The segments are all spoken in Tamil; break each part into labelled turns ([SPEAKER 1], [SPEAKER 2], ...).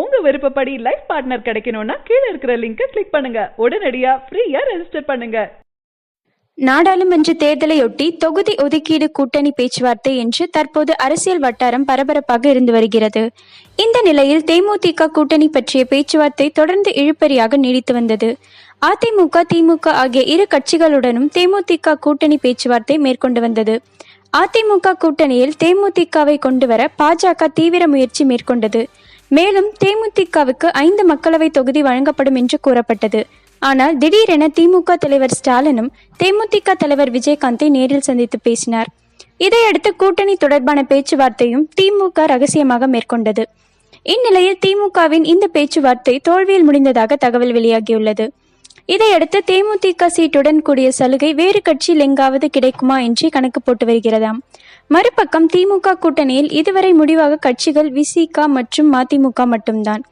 [SPEAKER 1] உங்க விருப்பப்படி லைஃப் பார்ட்னர் கிடைக்கணும்னா கீழே இருக்கிற லிங்கை கிளிக் பண்ணுங்க. உடனடியா ஃப்ரீயா ரெஜிஸ்டர் பண்ணுங்க.
[SPEAKER 2] நாடாளுமன்ற தேர்தலையொட்டி தொகுதி ஒதுக்கீடு கூட்டணி பேச்சுவார்த்தை என்று தற்போது அரசியல் வட்டாரம் பரபரப்பாக இருந்து வருகிறது. இந்த நிலையில் தேமுதிக கூட்டணி பற்றிய பேச்சுவார்த்தை தொடர்ந்து இழுபறியாக நீடித்து வந்தது. அதிமுக திமுக ஆகிய இரு கட்சிகளுடனும் தேமுதிக கூட்டணி பேச்சுவார்த்தை மேற்கொண்டு வந்தது. அதிமுக கூட்டணியில் தேமுதிகவை கொண்டுவர பாஜக தீவிர முயற்சி மேற்கொண்டது. மேலும் தேமுதிகவுக்கு ஐந்து மக்களவை தொகுதி வழங்கப்படும் என்று கூறப்பட்டது. ஆனால் திடீரென திமுக தலைவர் ஸ்டாலினும் தேமுதிக தலைவர் விஜயகாந்தை நேரில் சந்தித்து பேசினார். இதையடுத்து கூட்டணி தொடர்பான பேச்சுவார்த்தையும் திமுக ரகசியமாக மேற்கொண்டது. இந்நிலையில் திமுகவின் இந்த பேச்சுவார்த்தை தோல்வியில் முடிந்ததாக தகவல் வெளியாகியுள்ளது. இதையடுத்து தேமுதிக சீட்டுடன் கூடிய சலுகை வேறு கட்சியில் எங்காவது கிடைக்குமா என்று கணக்கு போட்டு வருகிறதாம் மறுபக்கம் திமுக கூட்டணியில் இதுவரை முடிவாக கட்சிகள் விசிக மற்றும் மதிமுக மட்டும்தான்.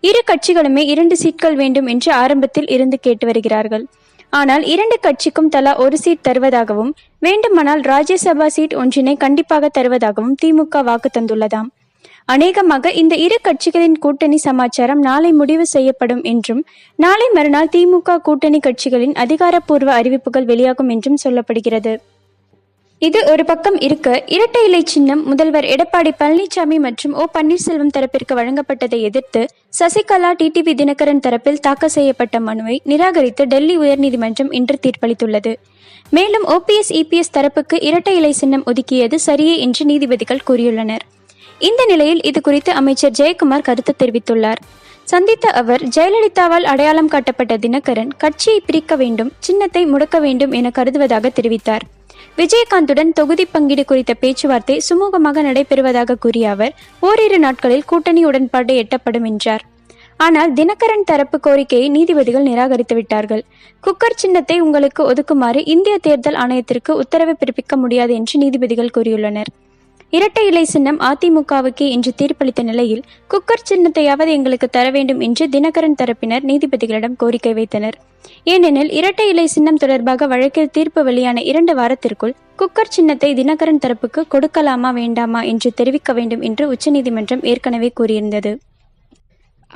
[SPEAKER 2] இரு கட்சிகளுமே இரண்டு சீட்கள் வேண்டும் என்று ஆரம்பத்தில் இருந்து கேட்டு வருகிறார்கள். ஆனால் இரண்டு கட்சிக்கும் தலா ஒரு சீட் தருவதாகவும் வேண்டுமானால் ராஜ்யசபா சீட் ஒன்றினை கண்டிப்பாக தருவதாகவும் திமுக வாக்கு தந்துள்ளதாம். அநேகமாக இந்த இரு கட்சிகளின் கூட்டணி சமாச்சாரம் நாளை முடிவு செய்யப்படும் என்றும் நாளை மறுநாள் திமுக கூட்டணி கட்சிகளின் அதிகாரப்பூர்வ அறிவிப்புகள் வெளியாகும் என்றும் சொல்லப்படுகிறது. இது ஒரு பக்கம் இருக்க இரட்டை இலை சின்னம் முதல்வர் எடப்பாடி பழனிசாமி மற்றும் ஓ பன்னீர்செல்வம் தரப்பிற்கு வழங்கப்பட்டதை எதிர்த்து சசிகலா டிடிவி தினகரன் தரப்பில் தாக்கல் செய்யப்பட்ட மனுவை நிராகரித்து டெல்லி உயர்நீதிமன்றம் இன்று தீர்ப்பளித்துள்ளது. மேலும் ஓபிஎஸ் இபிஎஸ் தரப்புக்கு இரட்டை இலை சின்னம் ஒதுக்கியது சரியே என்று நீதிபதிகள் கூறியுள்ளனர். இந்த நிலையில் இது குறித்து அமைச்சர் ஜெயக்குமார் கருத்து தெரிவித்துள்ளார். சந்தித்த அவர் ஜெயலலிதாவால் அடையாளம் காட்டப்பட்ட தினகரன் கட்சியை பிரிக்க வேண்டும் சின்னத்தை முடக்க வேண்டும் என கருதுவதாக தெரிவித்தார். விஜயகாந்துடன் தொகுதி பங்கீடு குறித்த பேச்சுவார்த்தை சுமூகமாக நடைபெறுவதாக கூறிய அவர் ஓரிரு நாட்களில் கூட்டணி உடன்பாடு எட்டப்படும் என்றார். ஆனால் தினகரன் தரப்பு கோரிக்கையை நீதிபதிகள் நிராகரித்து விட்டார்கள். குக்கர் சின்னத்தை உங்களுக்கு ஒதுக்குமாறு இந்திய தேர்தல் ஆணையத்திற்கு உத்தரவு பிறப்பிக்க முடியாது என்று நீதிபதிகள் கூறியுள்ளனர். இரட்டை இலை சின்னம் அதிமுகவுக்கே இன்று தீர்ப்பளித்த நிலையில் குக்கர் சின்னத்தையாவது எங்களுக்கு தர வேண்டும் என்று தினகரன் தரப்பினர் நீதிபதிகளிடம் கோரிக்கை வைத்தனர். ஏனெனில் இரட்டை இலை சின்னம் தொடர்பாக வழக்கில் தீர்ப்பு வெளியான இரண்டு வாரத்திற்குள் குக்கர் சின்னத்தை தினகரன் தரப்புக்கு கொடுக்கலாமா வேண்டாமா என்று தெரிவிக்க வேண்டும் என்று உச்சநீதிமன்றம் ஏற்கனவே கூறியிருந்தது.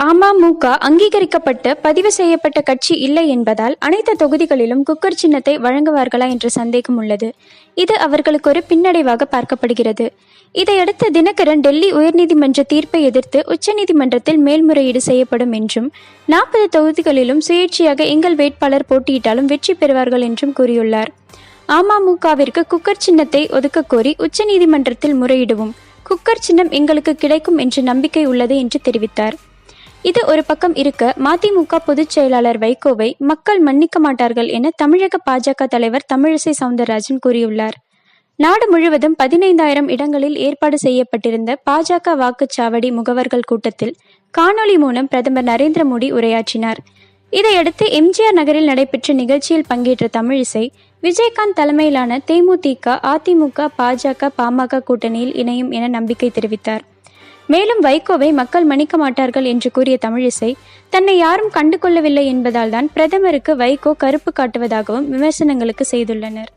[SPEAKER 2] அமமுக அங்கீகரிக்கப்பட்டு பதிவு செய்யப்பட்ட கட்சி இல்லை என்பதால் அனைத்து தொகுதிகளிலும் குக்கர் சின்னத்தை வழங்குவார்களா என்ற சந்தேகம் உள்ளது. இது அவர்களுக்கு ஒரு பின்னடைவாக பார்க்கப்படுகிறது. இதையடுத்து தினகரன் டெல்லி உயர்நீதிமன்ற தீர்ப்பை எதிர்த்து உச்சநீதிமன்றத்தில் மேல்முறையீடு செய்யப்படும் என்றும் நாற்பது தொகுதிகளிலும் சுயேட்சையாக எங்கள் வேட்பாளர் போட்டியிட்டாலும் வெற்றி பெறுவார்கள் என்றும் கூறியுள்ளார். அமமுகவிற்கு குக்கர் சின்னத்தை ஒதுக்க கோரி உச்சநீதிமன்றத்தில் முறையிடுவோம். குக்கர் சின்னம் எங்களுக்கு கிடைக்கும் என்ற நம்பிக்கை உள்ளது என்று தெரிவித்தார். இது ஒரு பக்கம் இருக்க மதிமுக பொதுச் செயலாளர் வைகோவை மக்கள் மன்னிக்க மாட்டார்கள் என தமிழக பாஜக தலைவர் தமிழிசை சவுந்தரராஜன் கூறியுள்ளார். நாடு முழுவதும் பதினைந்தாயிரம் இடங்களில் ஏற்பாடு செய்யப்பட்டிருந்த பாஜக வாக்குச்சாவடி முகவர்கள் கூட்டத்தில் காணொலி மூலம் பிரதமர் நரேந்திர மோடி உரையாற்றினார். இதையடுத்து எம்ஜிஆர் நகரில் நடைபெற்ற நிகழ்ச்சியில் பங்கேற்ற தமிழிசை விஜயகாந்த் தலைமையிலான தேமுதிக அதிமுக பாஜக பாமக கூட்டணியில் இணையும் என நம்பிக்கை தெரிவித்தார். மேலும் வைகோவை மக்கள் மன்னிக்க மாட்டார்கள் என்று கூறிய தமிழிசை தன்னை யாரும் கண்டு கொள்ளவில்லை என்பதால் தான் பிரதமருக்கு வைகோ கருப்பு காட்டுவதாகவும் விமர்சனங்களுக்கு செய்துள்ளனர்.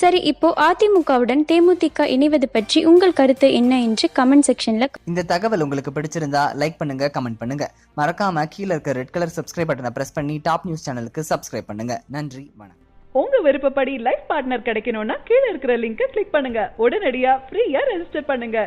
[SPEAKER 2] சரி இப்போ அதிமுகவுடன் தேமுதிக இணைவது பற்றி உங்கள் கருத்து என்ன என்று கமெண்ட் செக்ஷன்ல
[SPEAKER 3] இந்த தகவல் உங்களுக்கு பிடிச்சிருந்தா லைக் பண்ணுங்க கமெண்ட் பண்ணுங்க. மறக்காம கீழே இருக்க ரெட் கலர் சப்ஸ்கிரைப் பட்டனை பிரஸ் பண்ணி டாப் நியூஸ் சேனலுக்கு சப்ஸ்கிரைப் பண்ணுங்க. நன்றி வணக்கம்.
[SPEAKER 1] உங்க விருப்பப்படி லைஃப் பார்ட்னர் கிடைக்கணும்னா கீழே இருக்கிற லிங்கை கிளிக் பண்ணுங்க. உடனடியா ஃப்ரீயா ரெஜிஸ்டர் பண்ணுங்க.